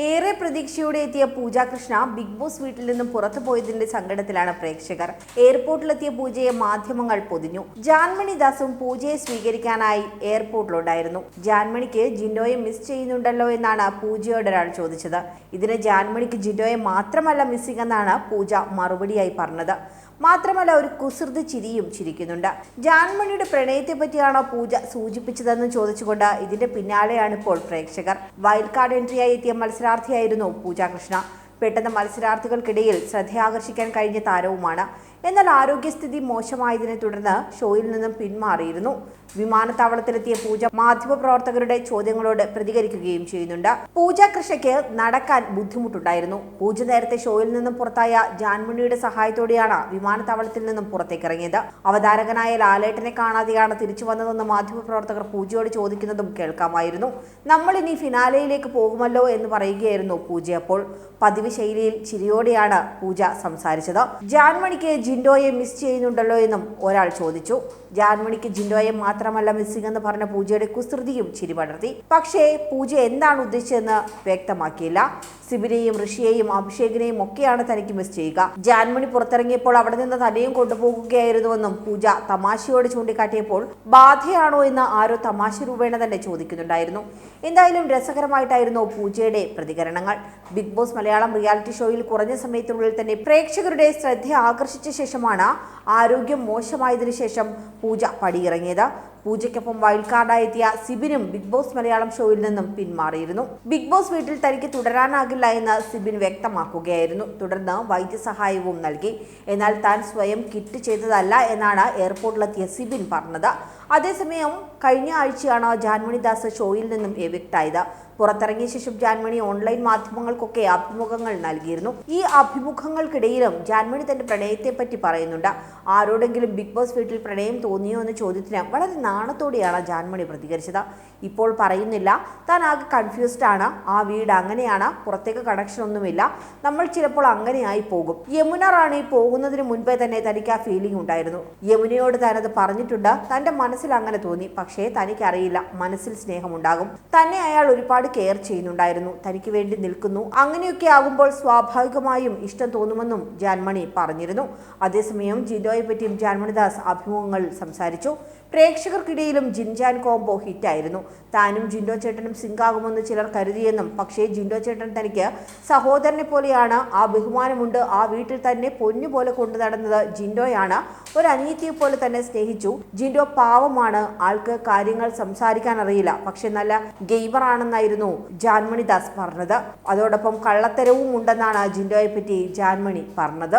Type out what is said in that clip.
ഏറെ പ്രതീക്ഷയോടെ എത്തിയ പൂജ കൃഷ്ണ ബിഗ് ബോസ് വീട്ടിൽ നിന്നും പുറത്തു പോയതിന്റെ സങ്കടത്തിലാണ് പ്രേക്ഷകർ. എയർപോർട്ടിലെത്തിയ പൂജയെ മാധ്യമങ്ങൾ പൊതിഞ്ഞു. ജാൻമണി ദാസും പൂജയെ സ്വീകരിക്കാനായി എയർപോർട്ടിലുണ്ടായിരുന്നു. ജാൻമണിക്ക് ജിൻഡോയെ മിസ് ചെയ്യുന്നുണ്ടല്ലോ എന്നാണ് പൂജയോട് ഒരാൾ ചോദിച്ചത്. ഇതിന് ജാൻമണിക്ക് ജിൻഡോയെ മാത്രമല്ല മിസ്സിംഗ് എന്നാണ് പൂജ മറുപടിയായി പറഞ്ഞത്. മാത്രമല്ല ഒരു കുസൃത് ചിരിയും ചിരിക്കുന്നുണ്ട്. ജാൻമണിയുടെ പ്രണയത്തെ പറ്റിയാണോ പൂജ സൂചിപ്പിച്ചതെന്ന് ചോദിച്ചുകൊണ്ട് ഇതിന്റെ പിന്നാലെയാണ് ഇപ്പോൾ പ്രേക്ഷകർ. വൈൽഡ് കാർഡ് എൻട്രിയായി എത്തിയ മത്സരാർത്ഥിയായിരുന്നു പൂജാകൃഷ്ണ. പെട്ടെന്ന് മത്സരാർത്ഥികൾക്കിടയിൽ ശ്രദ്ധയാകർഷിക്കാൻ കഴിഞ്ഞ താരവുമാണ് എന്നാൽ ആരോഗ്യസ്ഥിതി മോശമായതിനെ തുടർന്ന് ഷോയിൽ നിന്നും പിന്മാറിയിരുന്നു. വിമാനത്താവളത്തിലെത്തിയ പൂജ മാധ്യമപ്രവർത്തകരുടെ ചോദ്യങ്ങളോട് പ്രതികരിക്കുകയും ചെയ്യുന്നുണ്ട്. പൂജ കൃഷയ്ക്ക് നടക്കാൻ ബുദ്ധിമുട്ടുണ്ടായിരുന്നു. പൂജ നേരത്തെ ഷോയിൽ നിന്നും പുറത്തായ ജാൻമുണിയുടെ സഹായത്തോടെയാണ് വിമാനത്താവളത്തിൽ നിന്നും പുറത്തേക്കിറങ്ങിയത്. അവതാരകനായ ലാലേട്ടനെ കാണാതെയാണ് തിരിച്ചു വന്നതെന്ന് മാധ്യമപ്രവർത്തകർ പൂജയോട് ചോദിക്കുന്നതും കേൾക്കാമായിരുന്നു. നമ്മൾ ഇനി ഫിനാലയിലേക്ക് പോകുമല്ലോ എന്ന് പറയുകയായിരുന്നു പൂജ അപ്പോൾ. പതിവ് ശൈലിയിൽ ചിരിയോടെയാണ് പൂജ സംസാരിച്ചത്. ജാൻമണിക്ക് ജിൻഡോയെ മിസ് ചെയ്യുന്നുണ്ടല്ലോ എന്നും ഒരാൾ ചോദിച്ചു ജാൻമണിക്ക് ജിൻഡോയെ മാത്രമല്ല മിസ്സിംഗ് എന്ന് പറഞ്ഞ പൂജയുടെ കുസൃതിയും ചിരി പടർത്തി. പക്ഷേ പൂജ എന്താണ് ഉദ്ദേശിച്ചതെന്ന് വ്യക്തമാക്കിയില്ല. സിബിനെയും ഋഷിയെയും അഭിഷേകിനെയും ഒക്കെയാണ് തനിക്ക് മിസ് ചെയ്യുക. ജാൻമണി പുറത്തിറങ്ങിയപ്പോൾ അവിടെ നിന്ന് തന്നെയും കൊണ്ടുപോകുകയായിരുന്നുവെന്നും പൂജ തമാശയോട് ചൂണ്ടിക്കാട്ടിയപ്പോൾ ബാധയാണോ എന്ന് ആരോ തമാശ രൂപേണ തന്നെ ചോദിക്കുന്നുണ്ടായിരുന്നു. എന്തായാലും രസകരമായിട്ടായിരുന്നു പൂജയുടെ പ്രതികരണങ്ങൾ. ബിഗ് ബോസ് മലയാളം റിയാലിറ്റി ഷോയിൽ കുറഞ്ഞ സമയത്തിനുള്ളിൽ തന്നെ പ്രേക്ഷകരുടെ ശ്രദ്ധ ആകർഷിച്ച ശേഷമാണ് ആരോഗ്യം മോശമായതിനു ശേഷം പൂജ പടിയിറങ്ങിയത്. പൂജയ്ക്കൊപ്പം വൈൽഡ് കാർഡായി എത്തിയ സിബിനും ബിഗ് ബോസ് മലയാളം ഷോയിൽ നിന്നും പിന്മാറിയിരുന്നു. ബിഗ് ബോസ് വീട്ടിൽ തനിക്ക് തുടരാനാകില്ല എന്ന് സിബിൻ വ്യക്തമാക്കുകയായിരുന്നു. തുടർന്ന് വൈദ്യസഹായവും നൽകി. എന്നാൽ താൻ സ്വയം കിറ്റ് ചെയ്തതല്ല എന്നാണ് എയർപോർട്ടിലെത്തിയ സിബിൻ പറഞ്ഞത്. അതേസമയം കഴിഞ്ഞ ആഴ്ചയാണ് ജാൻമണി ദാസ് ഷോയിൽ നിന്നും എവിക്റ്റായത്. പുറത്തിറങ്ങിയ ശേഷം ജാൻമണി ഓൺലൈൻ മാധ്യമങ്ങൾക്കൊക്കെ അഭിമുഖങ്ങൾ നൽകിയിരുന്നു. ഈ അഭിമുഖങ്ങൾക്കിടയിലും ജാൻമണി തന്റെ പ്രണയത്തെപ്പറ്റി പറയുന്നുണ്ട്. ആരോടെങ്കിലും ബിഗ് ബോസ് വീട്ടിൽ പ്രണയം തോന്നിയോ എന്ന ചോദ്യത്തിന് വളരെ നാണത്തോടെയാണ് ജാൻമണി പ്രതികരിച്ചത്. ഇപ്പോൾ പറയുന്നില്ല. താൻ ആകെ കൺഫ്യൂസ്ഡ് ആണ്. ആ വീട് അങ്ങനെയാണ്. പുറത്തേക്ക് കണക്ഷൻ ഒന്നുമില്ല. നമ്മൾ ചിലപ്പോൾ അങ്ങനെയായി പോകും. യമുന റാണി പോകുന്നതിന് മുൻപേ തന്നെ തനിക്ക് ആ ഫീലിംഗ് ഉണ്ടായിരുന്നു. യമുനയോട് താനത് പറഞ്ഞിട്ടുണ്ട്. തന്റെ മനസ്സിൽ അങ്ങനെ തോന്നി. പക്ഷേ തനിക്കറിയില്ല. മനസ്സിൽ സ്നേഹമുണ്ടാകും. തന്നെ അയാൾ ഒരുപാട് കെയർ ചെയ്യുന്നുണ്ടായിരുന്നു. തനിക്ക് വേണ്ടി നിൽക്കുന്നു. അങ്ങനെയൊക്കെ ആകുമ്പോൾ സ്വാഭാവികമായും ഇഷ്ടം തോന്നുമെന്നും ജാൻമണി പറഞ്ഞിരുന്നു. അതേസമയം ജിതോയെ പറ്റിയും ജാൻമണി ദാസ് അഭിമുഖങ്ങൾ സംസാരിച്ചു. പ്രേക്ഷകർക്കിടയിലും ജിൻജാൻ കോംബോ ഹിറ്റായിരുന്നു. താനും ജിൻഡോ ചേട്ടനും സിങ്കാകുമെന്ന് ചിലർ കരുതിയെന്നും പക്ഷേ ജിൻഡോ ചേട്ടൻ തനിക്ക് സഹോദരനെ പോലെയാണ് ആ ബഹുമാനമുണ്ട് ആ വീട്ടിൽ തന്നെ പൊന്നു പോലെ കൊണ്ടു നടന്നത് ജിൻഡോയാണ്. ഒരു അനിയത്തിയെ പോലെ തന്നെ സ്നേഹിച്ചു. ജിൻഡോ പാവമാണ് ആൾക്ക് കാര്യങ്ങൾ സംസാരിക്കാൻ അറിയില്ല പക്ഷെ നല്ല ഗെയിമർ ആണെന്നായിരുന്നു ജാൻമണി ദാസ് പറഞ്ഞത്. അതോടൊപ്പം കള്ളത്തരവും ഉണ്ടെന്നാണ് ജിൻഡോയെ പറ്റി ജാൻമണി പറഞ്ഞത്.